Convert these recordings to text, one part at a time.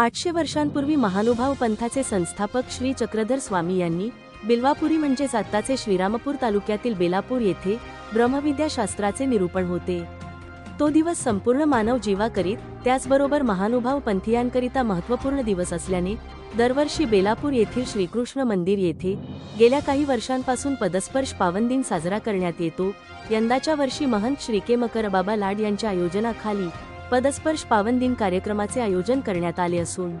आठशे वर्षांपूर्वी महानुभाव पंथाचे संस्थापक श्री चक्रधर स्वामी यांनी बिलवापुरी म्हणजे आत्ताचे श्रीरामपूर तालुक्यातील बेलापूर येथे ब्रह्मविद्या शास्त्राचे निरूपण होते. तो दिवस संपूर्ण मानव जीवा करीत त्याचबरोबर महानुभाव पंथीयांकरिता महत्त्वपूर्ण दिवस असल्याने दरवर्षी बेलापूर येथील श्रीकृष्ण मंदिर येथे गेल्या काही वर्षांपासून पदस्पर्श पावन दिन साजरा करण्यात येतो. यंदाच्या वर्षी महंत श्रीके मकरबाबा लाड यांच्या आयोजनाखाली पदस्पर्श पावन दिन कार्यक्रमाचे आयोजन करण्यात आले असून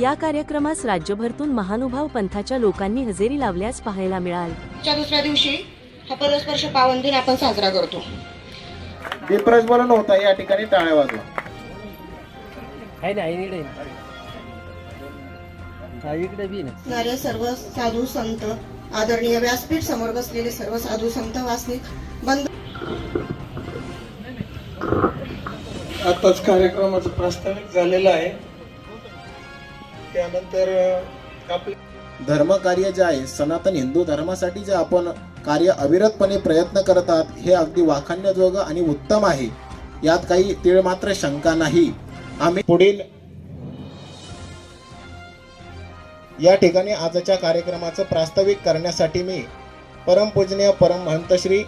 या कार्यक्रमास राज्यभरतून महानुभाव पंथाच्या लोकांनी हजेरी लावल्यास पाहायला मिळाल. दुसऱ्या दिवशी हा परस्पर्श पावन दिन आपण साजरा करतो. दीपप्रज्वलन होता या ठिकाणी टाळ्या वाजवा. आहे ना आहे इकडे. इकडे बी ना. असणारे सर्व साधू संत आदरणीय व्यासपीठ समोर बसलेले सर्व साधू संत वासनिक बंद आताच कार्यक्रमाचं प्रास्ताविक झालेलं आहे. त्यानंतर आपले धर्मकार्य जे आहे सनातन हिंदू धर्मासाठी जे आपण कार्य अविरतपणे प्रयत्न करत आहात हे अगदी वाखाणण्याजोगं आणि उत्तम आहे. यात काही तीळ मात्र शंका नाही. आम्ही पुढील या ठिकाणी आजच्या कार्यक्रमाचं प्रास्ताविक करण्यासाठी मी परमपूजनीय परम महंत श्री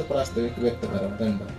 प्रास्ताविक व्यक्त करा धन्यवाद.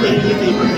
Thank you.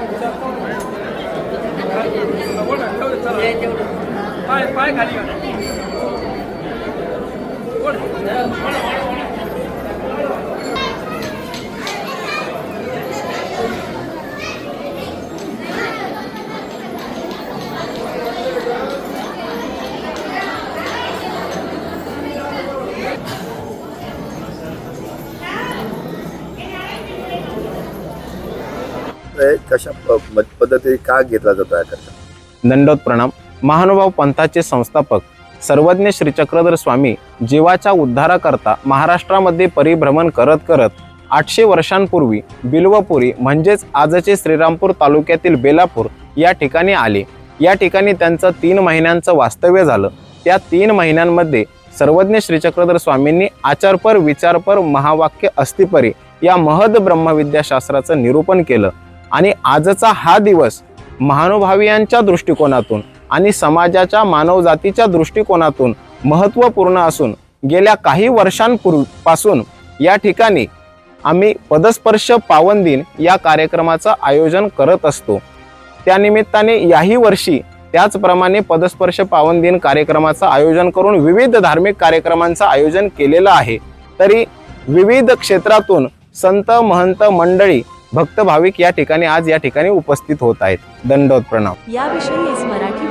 पाय पाय खाली कशा प- पद्धतीने का घेतला जातो याकरता दंडोत प्रणाम. महानुभाव पंथाचे संस्थापक सर्वज्ञ श्री चक्रधर स्वामी जीवाच्या उद्धाराकरता महाराष्ट्रामध्ये परिभ्रमण करत करत आठशे वर्षांपूर्वी बिल्वपुरी म्हणजेच आजचे श्रीरामपूर तालुक्यातील बेलापूर या ठिकाणी आले. या ठिकाणी त्यांचं तीन महिन्यांचं वास्तव्य झालं. त्या तीन महिन्यांमध्ये सर्वज्ञ श्री चक्रधर स्वामींनी आचारपर विचारपर महावाक्य अस्तिपरी या महद ब्रह्मविद्याशास्त्राचं निरूपण केलं. आणि आजचा हा दिवस महानुभावियांच्या दृष्टिकोनातून आणि समाजाच्या मानवजातीच्या दृष्टिकोनातून महत्त्वपूर्ण असून गेल्या काही वर्षांपूर्वीपासून या ठिकाणी आम्ही पदस्पर्श पावन दिन या कार्यक्रमाचं आयोजन करत असतो. त्यानिमित्ताने याही वर्षी त्याचप्रमाणे पदस्पर्श पावन दिन कार्यक्रमाचं आयोजन करून विविध धार्मिक कार्यक्रमांचं आयोजन केलेलं आहे. तरी विविध क्षेत्रातून संत महंत मंडळी भक्त भाविक या ठिकाणी आज या ठिकाणी उपस्थित होत आहेत. दंडोत प्रणाम. याविषयी मराठी